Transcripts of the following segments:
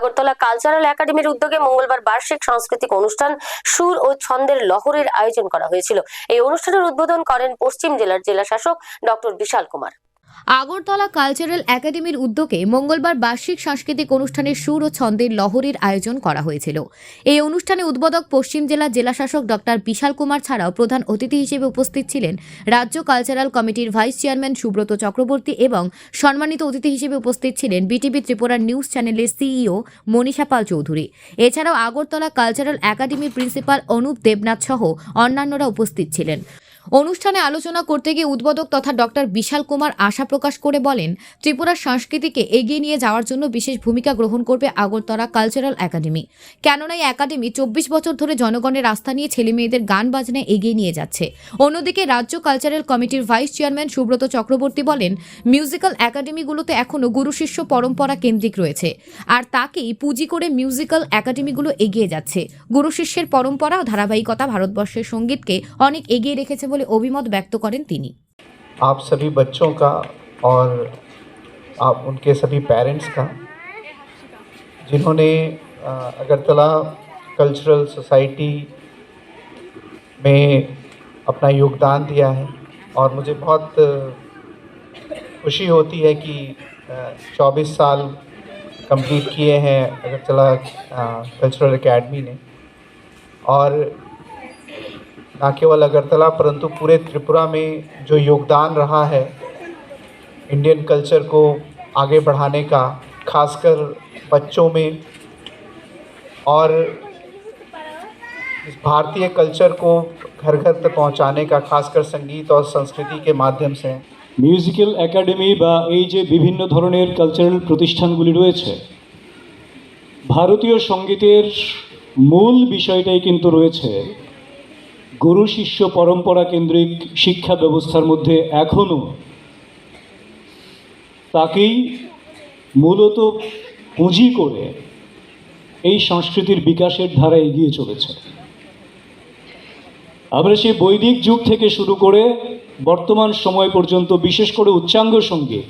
Agartala cultural একাডেমির উদ্যোগে মঙ্গলবার বার্ষিক সাংস্কৃতিক অনুষ্ঠান সুর ও ছন্দের লহরের আয়োজন করা হয়েছিল। এই অনুষ্ঠানের উদ্বোধন করেন পশ্চিম জেলার জেলা শাসক ডক্টর বিশাল কুমার। আগরতলা কালচারাল একাডেমির উদ্যোগে মঙ্গলবার বার্ষিক সাংস্কৃতিক অনুষ্ঠানের সুর ও ছন্দের লহরীর আয়োজন করা হয়েছিল। এই অনুষ্ঠানে উদ্বোধক পশ্চিম জেলার জেলাশাসক ডক্টর বিশাল কুমার ছাড়াও প্রধান অতিথি হিসেবে উপস্থিত ছিলেন রাজ্য কালচারাল কমিটির ভাইস চেয়ারম্যান সুব্রত চক্রবর্তী এবং সম্মানিত অতিথি হিসেবে উপস্থিত ছিলেন বিটিভি ত্রিপুরা নিউজ চ্যানেলের সিইও মনীষা পাল চৌধুরী। এছাড়াও আগরতলা কালচারাল একাডেমির প্রিন্সিপাল অনুপ দেবনাথ সহ অন্যান্যরা উপস্থিত ছিলেন। অনুষ্ঠানে আলোচনা করতে গিয়ে উদ্বোধক তথা ডক্টর বিশাল কুমার আশা প্রকাশ করে বলেন, ত্রিপুরার সংস্কৃতিকে এগিয়ে নিয়ে যাওয়ার জন্য বিশেষ ভূমিকা গ্রহণ করবে আগরতলা কালচারাল একাডেমি। কেননা এই একাডেমি চব্বিশ বছর ধরে জনগণের আস্থা নিয়ে ছেলে মেয়েদের গান বাজনায় এগিয়ে নিয়ে যাচ্ছে। অন্যদিকে রাজ্য কালচারাল কমিটির ভাইস চেয়ারম্যান সুব্রত চক্রবর্তী বলেন, মিউজিক্যাল একাডেমিগুলোতে এখনও গুরু শিষ্য পরম্পরা কেন্দ্রিক রয়েছে। আর তাকেই পুঁজি করে মিউজিক্যাল একাডেমিগুলো এগিয়ে যাচ্ছে। গুরু শিষ্যের পরম্পরা ও ধারাবাহিকতা ভারতবর্ষের সঙ্গীতকে অনেক এগিয়ে রেখেছে বলে অভিমত ব্যক্ত করেন তিনি आप सभी बच्चों का और आप उनके सभी पेरेंट्स का जिन्होंने अ, अगरतला कल्चरल सोसाइटी में अपना योगदान दिया है और मुझे बहुत अ, खुशी होती है कि चौबीस साल कंप्लीट किए हैं अगरतला कल्चरल एकेडमी ने और ना केवल अगरतला परंतु पूरे त्रिपुरा में जो योगदान रहा है इंडियन कल्चर को आगे बढ़ाने का खासकर बच्चों में और इस भारतीय कल्चर को घर घर तक पहुंचाने का खासकर संगीत और संस्कृति के माध्यम से মিউজিক্যাল একাডেমি বা এই যে বিভিন্ন ধরনের কালচারাল প্রতিষ্ঠানগুলি রয়েছে ভারতীয় সঙ্গীতের মূল বিষয়টাই কিন্তু রয়েছে গুরু শিষ্য পরম্পরা কেন্দ্রিক শিক্ষা ব্যবস্থার মধ্যে এখনও তাকেই মূলত পুঁজি করে এই সংস্কৃতির বিকাশের ধারা এগিয়ে চলেছে। আমরা সেই বৈদিক যুগ থেকে শুরু করে বর্তমান সময় পর্যন্ত বিশেষ করে উচ্চাঙ্গ সংগীত,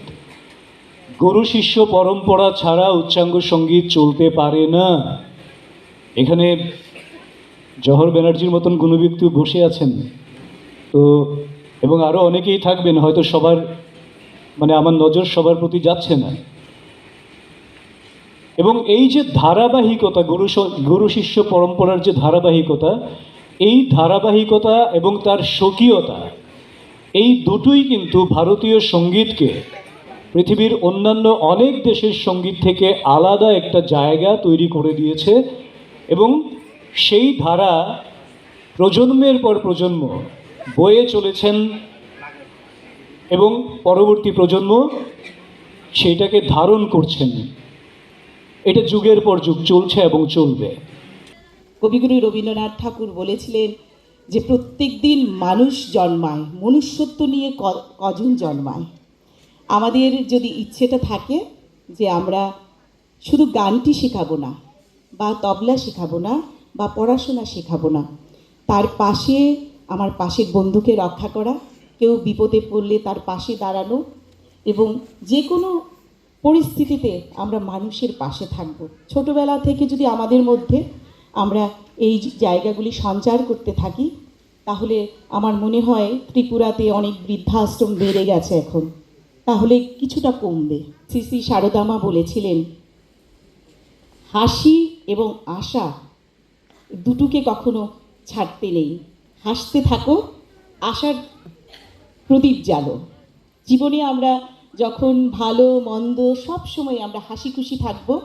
গুরু শিষ্য পরম্পরা ছাড়া উচ্চাঙ্গ সংগীত চলতে পারে না। এখানে জহর ব্যানার্জির মতন গুণব্যক্তি বসে আছেন। তো, এবং আরও অনেকেই থাকবেন, হয়তো সবার মানে আমার নজর সবার প্রতি যাচ্ছে না। এবং এই যে ধারাবাহিকতা, গুরু গুরু শিষ্য পরম্পরার যে ধারাবাহিকতা, এই ধারাবাহিকতা এবং তার স্বকীয়তা, এই দুটোই কিন্তু ভারতীয় সঙ্গীতকে, পৃথিবীর অন্যান্য অনেক দেশের সংগীত থেকে আলাদা একটা জায়গা তৈরি করে দিয়েছে এবং সেই ধারা প্রজন্মের পর প্রজন্ম বয়ে চলেছেন এবং পরবর্তী প্রজন্ম সেইটাকে ধারণ করছেন। এটা যুগের পর যুগ, চলছে এবং চলবে। কবিগুরু রবীন্দ্রনাথ ঠাকুর বলেছিলেন যে, প্রত্যেক দিন মানুষ জন্মায়, মনুষ্যত্ব নিয়ে কজন জন্মায়? আমাদের যদি ইচ্ছেটা থাকে যে, আমরা শুধু গানটি শেখাবো না বা তবলা শেখাবো না বা পড়াশোনা শেখাবো না। তার পাশে, আমার পাশের বন্ধুকে রক্ষা করা, কেউ বিপদে পড়লে তার পাশে দাঁড়ানো এবং যে কোনো পরিস্থিতিতে আমরা মানুষের পাশে থাকব। ছোটবেলা থেকে যদি আমাদের মধ্যে আমরা এই জায়গাগুলি সঞ্চার করতে থাকি, তাহলে আমার মনে হয় ত্রিপুরাতে অনেক বৃদ্ধাশ্রম বেড়ে গেছে এখন। তাহলে কিছুটা কমবে। শ্রী শ্রী শারদামা বলেছিলেন, হাসি এবং আশা দুটোকে কখনো ছাড়তে নেই হাসতে থাকো, আশার প্রদীপ জ্বালো। জীবনে আমরা যখন ভালো, মন্দ, সব সময় আমরা হাসি খুশি থাকব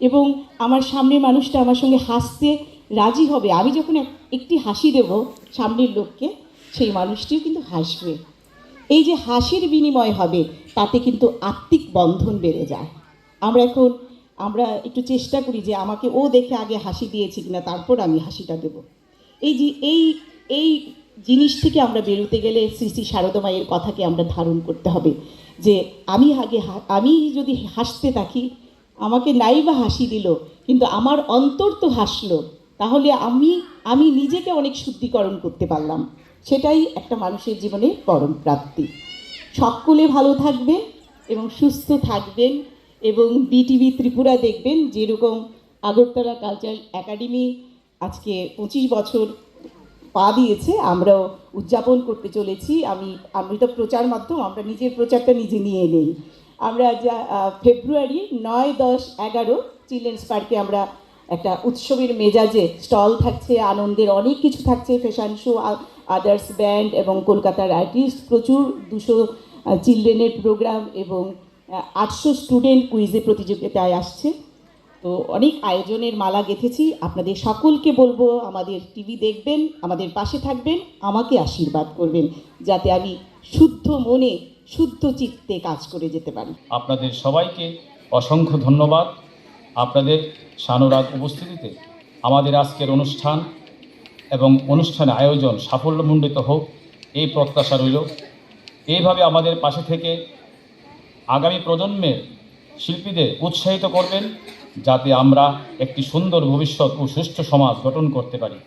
এবং আমার সামনের মানুষটা আমার সঙ্গে হাসতে রাজি হবে, আমি যখন এক- একটি হাসি দেব সামনের লোককে, সেই মানুষটিও কিন্তু হাসবে। এই যে হাসির বিনিময় হবে, তাতে কিন্তু আত্মিক বন্ধন বেড়ে যায়। আমরা এখন আমরা একটু চেষ্টা করি যে আমাকে ও দেখে আগে হাসি দিয়েছে কিনা, তারপর আমি হাসিটা দেবো। এই যে, এই এই জিনিস থেকে আমরা বেরোতে গেলে শ্রী শ্রী শারদা মায়ের কথাকে আমরা ধারণ করতে হবে যে, আমি আগে আমি যদি হাসতে থাকি, আমাকে নাই বা হাসি দিল, কিন্তু আমার অন্তর তো হাসলো, তাহলে আমি আমি নিজেকে অনেক শুদ্ধিকরণ করতে পারলাম। সেটাই একটা মানুষের জীবনে পরম প্রাপ্তি। সকলে ভালো থাকবেন এবং সুস্থ থাকবেন। এবং বিটিভি ত্রিপুরা দেখবেন, যেরকম আগরতলা কালচারাল একাডেমি আজকে পঁচিশ বছর পা দিয়েছে, আমরাও উদযাপন করতে চলেছি। আমি আমি তো প্রচার মাধ্যম, আমরা নিজের প্রচারটা নিজে নিয়ে নেই। আমরা যা ফেব্রুয়ারি নয়, দশ, এগারো চিলড্রেন্স পার্কে আমরা একটা উৎসবের মেজাজে স্টল থাকছে, আনন্দের অনেক কিছু থাকছে ফ্যাশন শো আদার্স ব্যান্ড এবং কলকাতার আর্টিস্ট প্রচুর দুশো চিলড্রেনের প্রোগ্রাম এবং আটশো স্টুডেন্ট কুইজে প্রতিযোগিতায় আসছে। তো অনেক আয়োজনের মালা গেঁথেছি। আপনাদের সকলকে বলব, আমাদের টিভি দেখবেন, আমাদের পাশে থাকবেন, আমাকে আশীর্বাদ করবেন, যাতে আমি শুদ্ধ মনে, শুদ্ধ চিত্তে কাজ করে যেতে পারি। আপনাদের সবাইকে অসংখ্য ধন্যবাদ। আপনাদের সানুরাগ উপস্থিতিতে আমাদের আজকের অনুষ্ঠান এবং অনুষ্ঠানের আয়োজন সাফল্যমণ্ডিত হোক, এই প্রত্যাশা রইল। এইভাবে আমাদের পাশে থেকে আগামী প্রজন্মের শিল্পীদের উৎসাহিত করবেন যাতে আমরা একটি সুন্দর ভবিষ্যৎ ও সুষ্ঠু সমাজ গঠন করতে পারি।